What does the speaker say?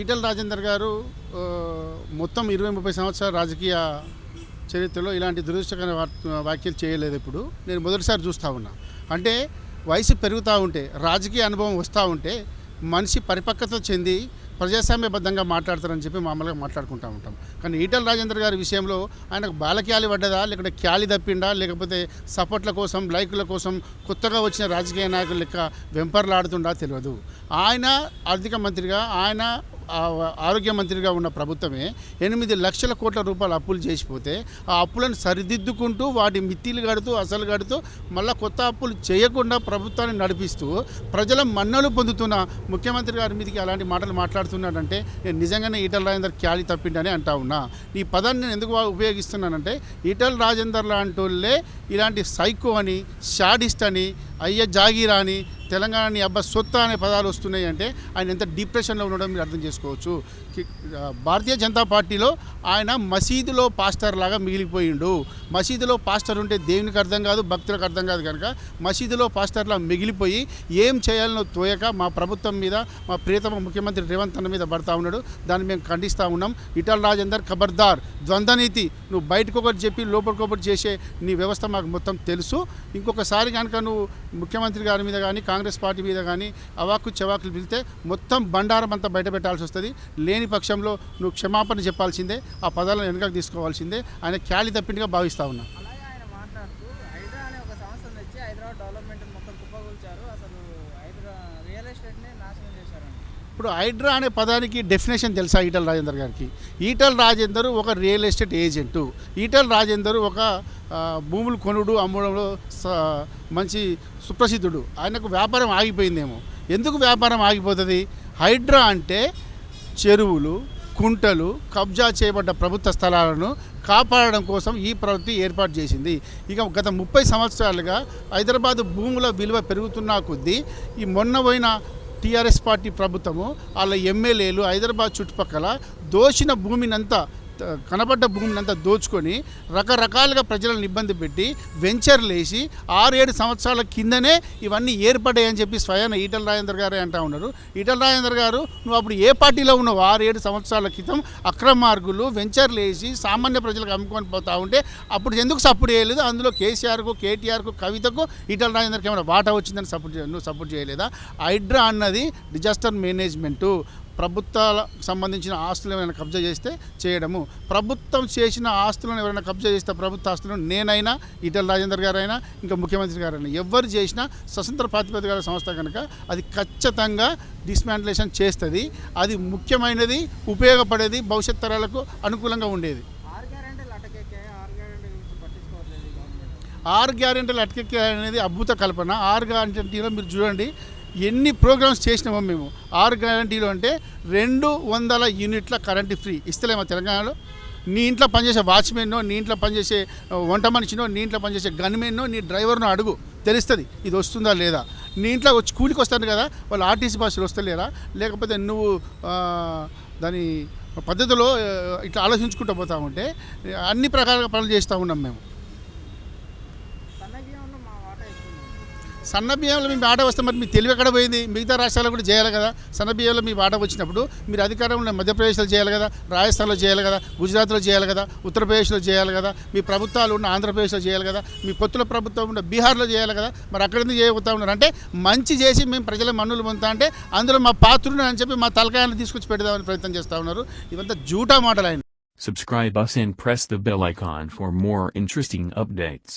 ఈటల రాజేందర్ గారు మొత్తం ఇరవై ముప్పై సంవత్సరాల రాజకీయ చరిత్రలో ఇలాంటి దురదృష్టకర వ్యాఖ్యలు చేయలేదు ఇప్పుడు. నేను మొదటిసారి చూస్తూ ఉన్నా. అంటే వయసు పెరుగుతూ ఉంటే రాజకీయ అనుభవం వస్తూ ఉంటే మనిషి పరిపక్వత చెంది ప్రజాస్వామ్యబద్ధంగా మాట్లాడతారని చెప్పి మామూలుగా మాట్లాడుకుంటూ ఉంటాం. కానీ ఈటల రాజేందర్ గారి విషయంలో ఆయనకు బాలక్యాలి పడ్డదా లేకుంటే క్యాలి తప్పిండా లేకపోతే సపోర్ట్ల కోసం లైకుల కోసం కొత్తగా వచ్చిన రాజకీయ నాయకుల లెక్క వెంపర్లాడుతుండా తెలియదు. ఆయన ఆర్థిక మంత్రిగా ఆయన ఆరోగ్య మంత్రిగా ఉన్న ప్రభుత్వమే ఎనిమిది లక్షల కోట్ల రూపాయలు అప్పులు చేసిపోతే ఆ అప్పులను సరిదిద్దుకుంటూ వాటి మిత్తిలు కడుతూ అసలు కడుతూ మళ్ళీ కొత్త అప్పులు చేయకుండా ప్రభుత్వాన్ని నడిపిస్తూ ప్రజల మన్నలు పొందుతున్న ముఖ్యమంత్రి గారి మీదకి అలాంటి మాటలు మాట్లాడుతున్నాడంటే నేను నిజంగానే ఈటల రాజేందర్ క్యాలి తప్పిండని అంటా ఉన్నా. ఈ పదాన్ని నేను ఎందుకు ఉపయోగిస్తున్నానంటే ఈటల రాజేందర్ లాంటి ఇలాంటి సైకో అని షాడిస్ట్ అని అయ్య జాగీరా అని తెలంగాణని అబ్బా సొత్త అనే పదాలు వస్తున్నాయి అంటే ఆయన ఎంత డిప్రెషన్లో ఉండడం మీరు అర్థం చేసుకోవచ్చు. భారతీయ జనతా పార్టీలో ఆయన మసీదులో పాస్టర్ లాగా మిగిలిపోయిండు. మసీదులో పాస్టర్ ఉంటే దేవునికి అర్థం కాదు భక్తులకు అర్థం కాదు కనుక మసీదులో పాస్టర్లా మిగిలిపోయి ఏం చేయాలనో తోయక మా ప్రభుత్వం మీద మా ప్రియతమ ముఖ్యమంత్రి రేవంత్ అన్న మీద పడతా ఉన్నాడు. దాన్ని మేము ఖండిస్తూ ఉన్నాం. ఇటల్ రాజేందర్ ఖబర్దార్ ద్వంద్వనీతి నువ్వు బయటకు ఒకటి చెప్పి లోపలికొకటి చేసే నీ వ్యవస్థ మాకు మొత్తం తెలుసు. ఇంకొకసారి కనుక నువ్వు ముఖ్యమంత్రి గారి మీద కానీ కాంగ్రెస్ పార్టీ మీద కానీ అవాకు చవాకులు పిలితే మొత్తం బండారం అంతా బయట పెట్టాల్సి వస్తుంది. లేని పక్షంలో నువ్వు క్షమాపణ చెప్పాల్సిందే ఆ పదాలను వెనుకకు తీసుకోవాల్సిందే ఆయన క్యాలి తప్పిందిగా భావిస్తా ఉన్నా. డెవలప్మెంట్ మొత్తం కుప్పగొల్చారు అసలు రియల్ ఎస్టేట్ని నాశనం చేశారండి ఇప్పుడు హైడ్రా అనే పదానికి డెఫినేషన్ తెలుసా ఈటల రాజేందర్ గారికి? ఈటల రాజేందర్ ఒక real estate agent. Eatala Rajender ఒక భూములు కొనుడు అమ్మడంలో స- మంచి సుప్రసిద్ధుడు. ఆయనకు వ్యాపారం ఆగిపోయిందేమో. ఎందుకు వ్యాపారం ఆగిపోతుంది? హైడ్రా అంటే చెరువులు కుంటలు కబ్జా చేయబడ్డ ప్రభుత్వ స్థలాలను కాపాడడం కోసం ఈ ప్రవృత్తి ఏర్పాటు చేసింది. ఇక గత ముప్పై సంవత్సరాలుగా హైదరాబాద్ భూముల విలువ పెరుగుతున్న కొద్దీ ఈ మొన్న పోయిన టీఆర్ఎస్ పార్టీ ప్రభుత్వము వాళ్ళ ఎమ్మెల్యేలు హైదరాబాద్ చుట్టుపక్కల దోషిన భూమినంతా కనబడ్డ భూమిని అంతా దోచుకొని రకరకాలుగా ప్రజలను ఇబ్బంది పెట్టి వెంచర్లు వేసి ఆరేడు సంవత్సరాల కిందనే ఇవన్నీ ఏర్పడ్డాయని చెప్పి స్వయాన ఈటల రాజేందర్ గారే అంటా ఉన్నారు. ఈటల రాజేందర్ గారు నువ్వు అప్పుడు ఏ పార్టీలో ఉన్నావు ఆరేడు సంవత్సరాల క్రితం అక్రమార్గులు వెంచర్లు వేసి సామాన్య ప్రజలకు అమ్ముకొని పోతా ఉంటే అప్పుడు ఎందుకు సపోర్ట్ చేయలేదు? అందులో కేసీఆర్కు కేటీఆర్కు కవితకు ఈటల రాజేందర్కి ఏమైనా వాటా వచ్చిందని సపోర్ట్ చేయ నువ్వు సపోర్ట్ చేయలేదా? హైడ్రా అన్నది డిజాస్టర్ మేనేజ్మెంటు. ప్రభుత్వాలకు సంబంధించిన ఆస్తులు ఏమైనా కబ్జా చేస్తే చేయడము. ప్రభుత్వం చేసిన ఆస్తులను ఎవరైనా కబ్జా చేస్తే ప్రభుత్వ ఆస్తులను నేనైనా ఈటల రాజేందర్ గారైనా ఇంకా ముఖ్యమంత్రి గారైనా ఎవరు చేసినా స్వతంత్ర ప్రాతిపదిక సంస్థ కనుక అది ఖచ్చితంగా డిస్మాంటిలేషన్ చేస్తుంది. అది ముఖ్యమైనది ఉపయోగపడేది భవిష్యత్ తరాలకు అనుకూలంగా ఉండేది. గ్యారెంటీలు అటకెక్కాయి ఆరు గ్యారెంటీలు అటకెక్కే అనేది అద్భుత కల్పన. ఆరు గ్యారెంటీలో మీరు చూడండి ఎన్ని ప్రోగ్రామ్స్ చేసినామో మేము. ఆరు గ్యారంటీలు అంటే రెండు వందల యూనిట్ల కరెంటు ఫ్రీ ఇస్తలేమా తెలంగాణలో. నీ ఇంట్లో పనిచేసే వాచ్మెన్నో నీ ఇంట్లో పనిచేసే వంట మనిషినో నీ ఇంట్లో పనిచేసే గన్మెన్నో నీ డ్రైవర్నో అడుగు. తెలుస్తుంది ఇది వస్తుందా లేదా? నీ ఇంట్లో వచ్చి కూలికి వస్తాను కదా వాళ్ళు ఆర్టీసీ బస్సులు వస్తలేరా? లేకపోతే నువ్వు దాని పద్ధతిలో ఇట్లా ఆలోచించుకుంటూ పోతా ఉంటే అన్ని ప్రకారంగా పనులు చేస్తూ ఉన్నాం మేము సన్న బియ్యంలో మా వాటా ఎక్కువ ఉంది. సన్న బియ్యంలో మీ బాట వస్తే మరి మీ తెలివి ఎక్కడ పోయింది? మిగతా రాష్ట్రాల్లో కూడా చేయాలి కదా. సన్న బియ్యంలో మీ బాట వచ్చినప్పుడు మీరు అధికారంలో మధ్యప్రదేశ్లో చేయాలి కదా రాజస్థాన్లో చేయాలి కదా గుజరాత్లో చేయాలి కదా ఉత్తరప్రదేశ్లో చేయాలి కదా మీ ప్రభుత్వాలు ఉన్న ఆంధ్రప్రదేశ్లో చేయాలి కదా మీ పొత్తుల ప్రభుత్వం ఉన్న బీహార్లో చేయాలి కదా మరి అక్కడ ఎందుకు చేయబోతా ఉన్నారు? అంటే మంచి చేసి మేము ప్రజల మన్నులు పొందుతా అంటే అందులో మా పాత్రుడు అని చెప్పి మా తలకాయలను తీసుకొచ్చి పెడదామని ప్రయత్నం చేస్తూ ఉన్నారు. ఇవంతా జూటా మాటలు ఆయన. Subscribe us and press the bell icon for more interesting updates.